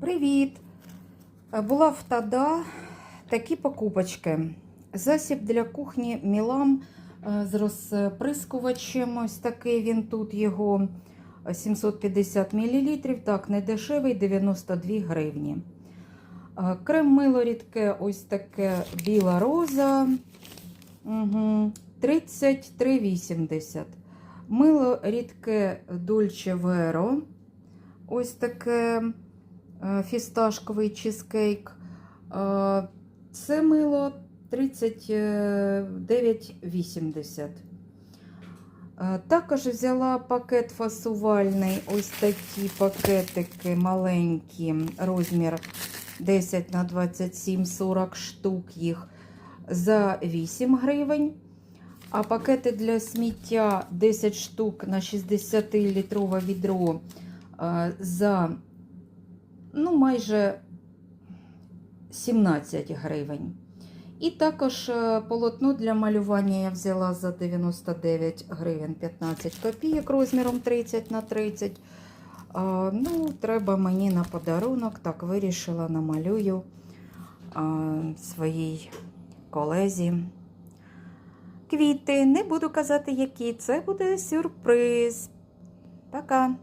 Привіт! Е, Була в Тада такі покупочки. Засіб для кухні Мілам е, з розприскувачем. Ось такий він тут його 750 мл. Так, не дешевий, 92 гривні. Е, Крем мило рідке, ось таке біла роза. Угу. 33,80. Мило рідке Dolce Vero. Ось таке фісташковий чизкейк. Е, Це мило 39,80. Е, Також взяла пакет фасувальний, ось такі пакетики маленькі, розмір 10 на 27, 40 штук їх за 8 гривень. А пакети для сміття 10 штук на 60-літрове відро е, за ну, майже 17 гривень. І також е, полотно для малювання я взяла за 99 гривень 15 копійок розміром 30 на 30. Е, Ну, треба мені на подарунок, так вирішила, намалюю е, своїй колезі. Квіти, не буду казати, які це буде сюрприз. Пока!